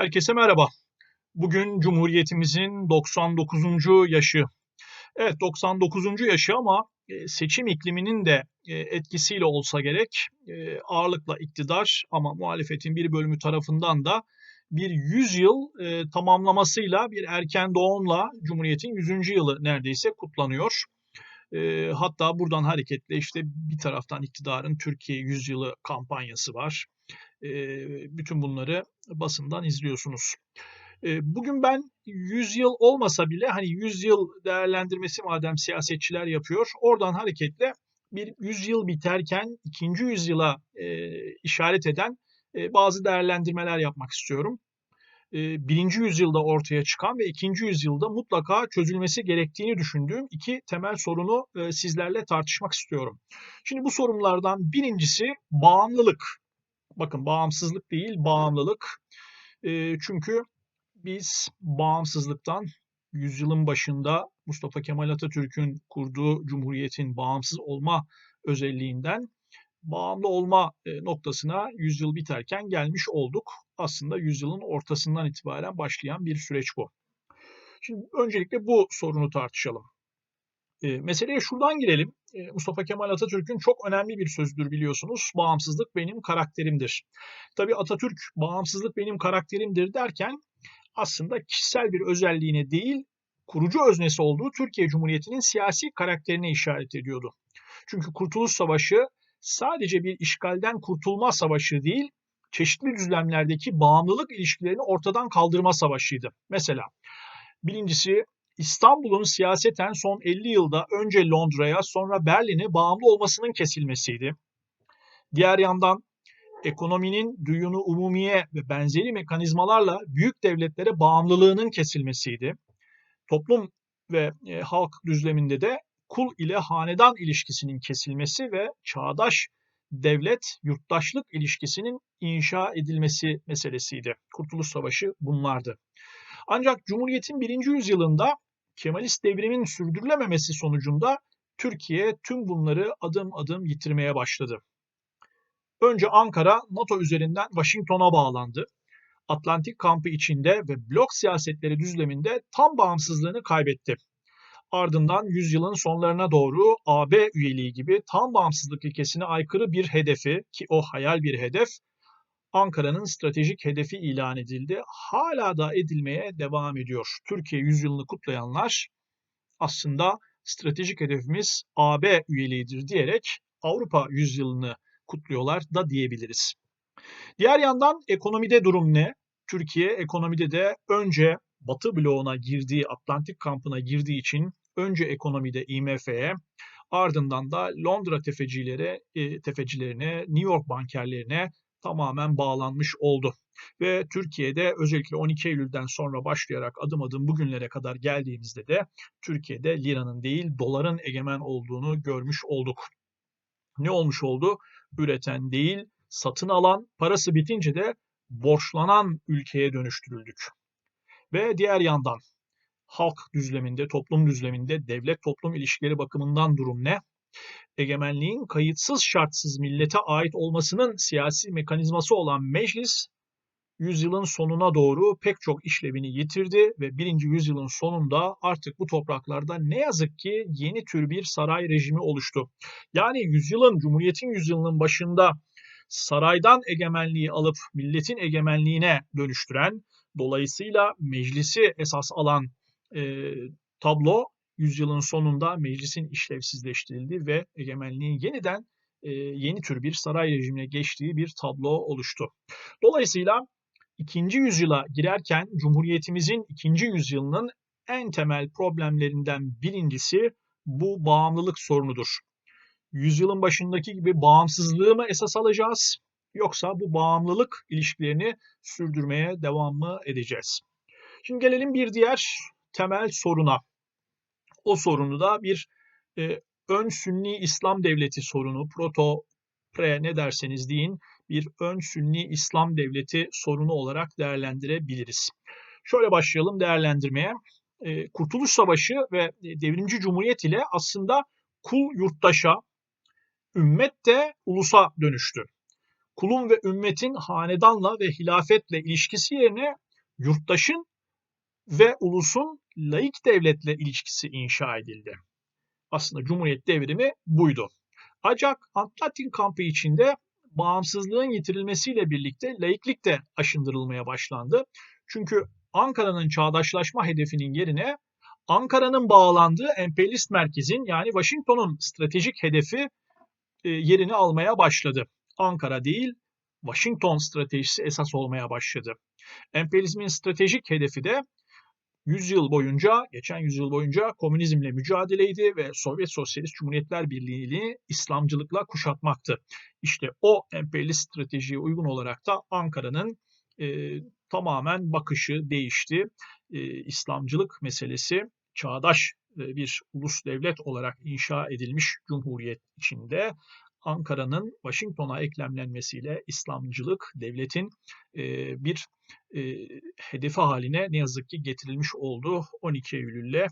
Herkese merhaba. Bugün Cumhuriyetimizin 99. yaşı. Evet 99. yaşı ama e, seçim ikliminin de e, etkisiyle olsa gerek e, ağırlıkla iktidar ama muhalefetin bir bölümü tarafından da bir 100 yıl tamamlamasıyla bir erken doğumla Cumhuriyet'in 100. yılı neredeyse kutlanıyor. Hatta buradan hareketle işte bir taraftan iktidarın Türkiye 100 yılı kampanyası var bütün bunları basından izliyorsunuz. Bugün ben 100 yıl olmasa bile hani 100 yıl değerlendirmesi madem siyasetçiler yapıyor oradan hareketle bir 100 yıl biterken ikinci yüzyıla işaret eden bazı değerlendirmeler yapmak istiyorum. Birinci yüzyılda ortaya çıkan ve ikinci yüzyılda mutlaka çözülmesi gerektiğini düşündüğüm iki temel sorunu sizlerle tartışmak istiyorum. Şimdi bu sorunlardan birincisi bağımlılık. Bakın bağımsızlık değil, bağımlılık. E, çünkü biz bağımsızlıktan yüzyılın başında Mustafa Kemal Atatürk'ün kurduğu cumhuriyetin bağımsız olma özelliğinden bağımlı olma noktasına yüzyıl biterken gelmiş olduk. Aslında yüzyılın ortasından itibaren başlayan bir süreç bu. Şimdi öncelikle bu sorunu tartışalım. E, meseleye şuradan girelim. E, Mustafa Kemal Atatürk'ün çok önemli bir sözdür biliyorsunuz. Bağımsızlık benim karakterimdir. Tabii Atatürk bağımsızlık benim karakterimdir derken aslında kişisel bir özelliğine değil, kurucu öznesi olduğu Türkiye Cumhuriyeti'nin siyasi karakterine işaret ediyordu. Çünkü Kurtuluş Savaşı sadece bir işgalden kurtulma savaşı değil, çeşitli düzlemlerdeki bağımlılık ilişkilerini ortadan kaldırma savaşıydı. Mesela birincisi İstanbul'un siyaseten son 50 yılda önce Londra'ya sonra Berlin'e bağımlı olmasının kesilmesiydi. Diğer yandan ekonominin düyunu umumiye ve benzeri mekanizmalarla büyük devletlere bağımlılığının kesilmesiydi. Toplum ve e, halk düzleminde de kul ile hanedan ilişkisinin kesilmesi ve çağdaş devlet yurttaşlık ilişkisinin inşa edilmesi meselesiydi. Kurtuluş Savaşı bunlardı. Ancak Cumhuriyet'in birinci yüzyılında Kemalist devrimin sürdürülememesi sonucunda Türkiye tüm bunları adım adım yitirmeye başladı. Önce Ankara NATO üzerinden Washington'a bağlandı. Atlantik kampı içinde ve blok siyasetleri düzleminde tam bağımsızlığını kaybetti. Ardından yüzyılın sonlarına doğru AB üyeliği gibi tam bağımsızlık ilkesine aykırı bir hedefi ki o hayal bir hedef Ankara'nın stratejik hedefi ilan edildi. Hala da edilmeye devam ediyor. Türkiye yüzyılını kutlayanlar aslında stratejik hedefimiz AB üyeliğidir diyerek Avrupa yüzyılını kutluyorlar da diyebiliriz. Diğer yandan ekonomide durum ne? Türkiye ekonomide de önce Batı bloğuna girdiği, Atlantik kampına girdiği için önce ekonomide IMF'ye, ardından da Londra tefecilere, e, tefecilerine, New York bankerlerine tamamen bağlanmış oldu. Ve Türkiye'de özellikle 12 Eylül'den sonra başlayarak adım adım bugünlere kadar geldiğimizde de Türkiye'de liranın değil doların egemen olduğunu görmüş olduk. Ne olmuş oldu? Üreten değil, satın alan, parası bitince de borçlanan ülkeye dönüştürüldük. Ve diğer yandan halk düzleminde, toplum düzleminde devlet toplum ilişkileri bakımından durum ne? Egemenliğin kayıtsız şartsız millete ait olmasının siyasi mekanizması olan meclis yüzyılın sonuna doğru pek çok işlevini yitirdi ve birinci yüzyılın sonunda artık bu topraklarda ne yazık ki yeni tür bir saray rejimi oluştu. Yani yüzyılın, Cumhuriyet'in yüzyılının başında saraydan egemenliği alıp milletin egemenliğine dönüştüren, dolayısıyla meclisi esas alan e, tablo yüzyılın sonunda meclisin işlevsizleştirildiği ve egemenliğin yeniden e, yeni tür bir saray rejimine geçtiği bir tablo oluştu. Dolayısıyla ikinci yüzyıla girerken Cumhuriyetimizin ikinci yüzyılının en temel problemlerinden birincisi bu bağımlılık sorunudur. Yüzyılın başındaki gibi bağımsızlığı mı esas alacağız yoksa bu bağımlılık ilişkilerini sürdürmeye devam mı edeceğiz? Şimdi gelelim bir diğer temel soruna. O sorunu da bir e, ön sünni İslam devleti sorunu, proto, pre ne derseniz deyin bir ön sünni İslam devleti sorunu olarak değerlendirebiliriz. Şöyle başlayalım değerlendirmeye. E, Kurtuluş Savaşı ve Devrimci Cumhuriyet ile aslında kul yurttaşa, ümmet de ulusa dönüştü. Kulun ve ümmetin hanedanla ve hilafetle ilişkisi yerine yurttaşın ve ulusun laik devletle ilişkisi inşa edildi. Aslında Cumhuriyet devrimi buydu. Ancak Antlatin kampı içinde bağımsızlığın getirilmesiyle birlikte laiklik de aşındırılmaya başlandı. Çünkü Ankara'nın çağdaşlaşma hedefinin yerine Ankara'nın bağlandığı emperyalist merkezin yani Washington'un stratejik hedefi e, yerini almaya başladı. Ankara değil, Washington stratejisi esas olmaya başladı. Emperyalizmin stratejik hedefi de 100 yıl boyunca, geçen yüzyıl boyunca komünizmle mücadeleydi ve Sovyet Sosyalist Cumhuriyetler Birliği'ni İslamcılıkla kuşatmaktı. İşte o emperyalist stratejiye uygun olarak da Ankara'nın e, tamamen bakışı değişti. E, İslamcılık meselesi çağdaş e, bir ulus devlet olarak inşa edilmiş cumhuriyet içinde Ankara'nın Washington'a eklemlenmesiyle İslamcılık devletin e, bir e, hedefi haline ne yazık ki getirilmiş oldu. 12 Eylül'le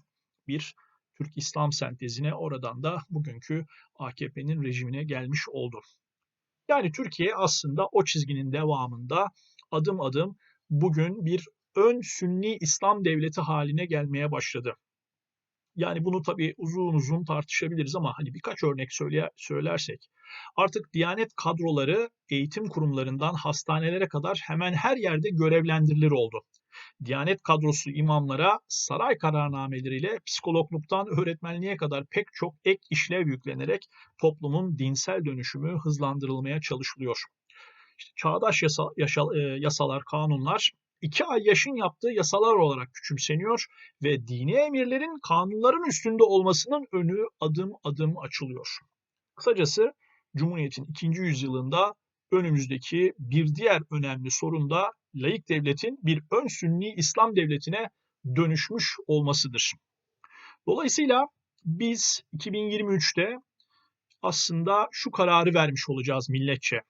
bir Türk İslam sentezine oradan da bugünkü AKP'nin rejimine gelmiş oldu. Yani Türkiye aslında o çizginin devamında adım adım bugün bir ön sünni İslam devleti haline gelmeye başladı. Yani bunu tabii uzun uzun tartışabiliriz ama hani birkaç örnek söyle, söylersek artık Diyanet kadroları eğitim kurumlarından hastanelere kadar hemen her yerde görevlendirilir oldu. Diyanet kadrosu imamlara saray kararnameleriyle psikologluktan öğretmenliğe kadar pek çok ek işlev yüklenerek toplumun dinsel dönüşümü hızlandırılmaya çalışılıyor. İşte çağdaş yasa, yaşa, e, yasalar, kanunlar iki ay yaşın yaptığı yasalar olarak küçümseniyor ve dini emirlerin kanunların üstünde olmasının önü adım adım açılıyor. Kısacası Cumhuriyet'in ikinci yüzyılında önümüzdeki bir diğer önemli sorun da laik devletin bir ön sünni İslam devletine dönüşmüş olmasıdır. Dolayısıyla biz 2023'te aslında şu kararı vermiş olacağız milletçe.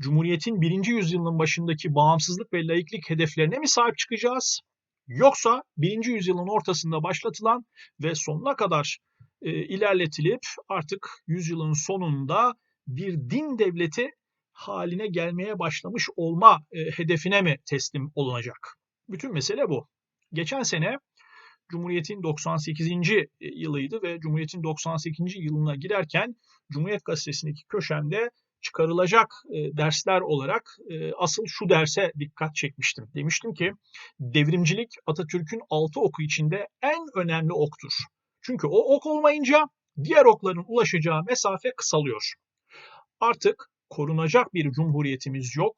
Cumhuriyet'in birinci yüzyılın başındaki bağımsızlık ve laiklik hedeflerine mi sahip çıkacağız? Yoksa birinci yüzyılın ortasında başlatılan ve sonuna kadar e, ilerletilip artık yüzyılın sonunda bir din devleti haline gelmeye başlamış olma e, hedefine mi teslim olunacak? Bütün mesele bu. Geçen sene Cumhuriyet'in 98. E, yılıydı ve Cumhuriyet'in 98. yılına girerken Cumhuriyet Gazetesi'ndeki köşemde çıkarılacak e, dersler olarak e, asıl şu derse dikkat çekmiştim. Demiştim ki devrimcilik Atatürk'ün altı oku içinde en önemli oktur. Çünkü o ok olmayınca diğer okların ulaşacağı mesafe kısalıyor. Artık korunacak bir cumhuriyetimiz yok.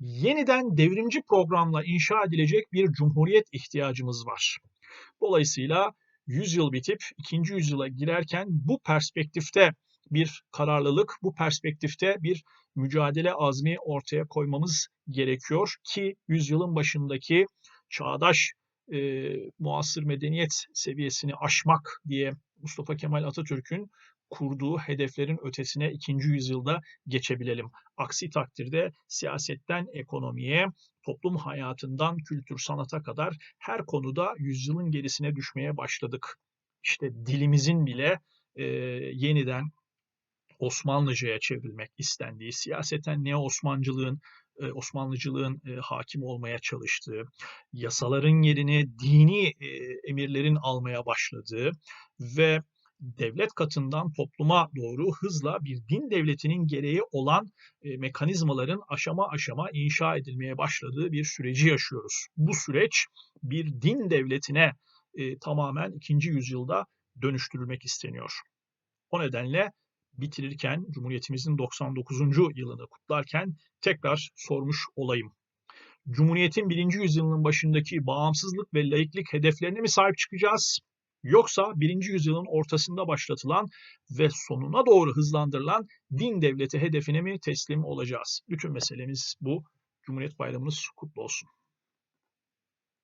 Yeniden devrimci programla inşa edilecek bir cumhuriyet ihtiyacımız var. Dolayısıyla 100 yıl bitip 2. yüzyıla girerken bu perspektifte bir kararlılık, bu perspektifte bir mücadele azmi ortaya koymamız gerekiyor ki yüzyılın başındaki çağdaş e, muasır medeniyet seviyesini aşmak diye Mustafa Kemal Atatürk'ün kurduğu hedeflerin ötesine ikinci yüzyılda geçebilelim. Aksi takdirde siyasetten ekonomiye, toplum hayatından kültür sanata kadar her konuda yüzyılın gerisine düşmeye başladık. İşte dilimizin bile e, yeniden Osmanlıca'ya çevrilmek istendiği, siyaseten neo-Osmancılığın e, Osmanlıcılığın e, hakim olmaya çalıştığı, yasaların yerini dini e, emirlerin almaya başladığı ve devlet katından topluma doğru hızla bir din devletinin gereği olan mekanizmaların aşama aşama inşa edilmeye başladığı bir süreci yaşıyoruz. Bu süreç bir din devletine tamamen ikinci yüzyılda dönüştürülmek isteniyor. O nedenle bitirirken Cumhuriyetimizin 99. yılını kutlarken tekrar sormuş olayım. Cumhuriyetin birinci yüzyılının başındaki bağımsızlık ve laiklik hedeflerine mi sahip çıkacağız? Yoksa birinci yüzyılın ortasında başlatılan ve sonuna doğru hızlandırılan din devleti hedefine mi teslim olacağız? Bütün meselemiz bu. Cumhuriyet Bayramınız kutlu olsun.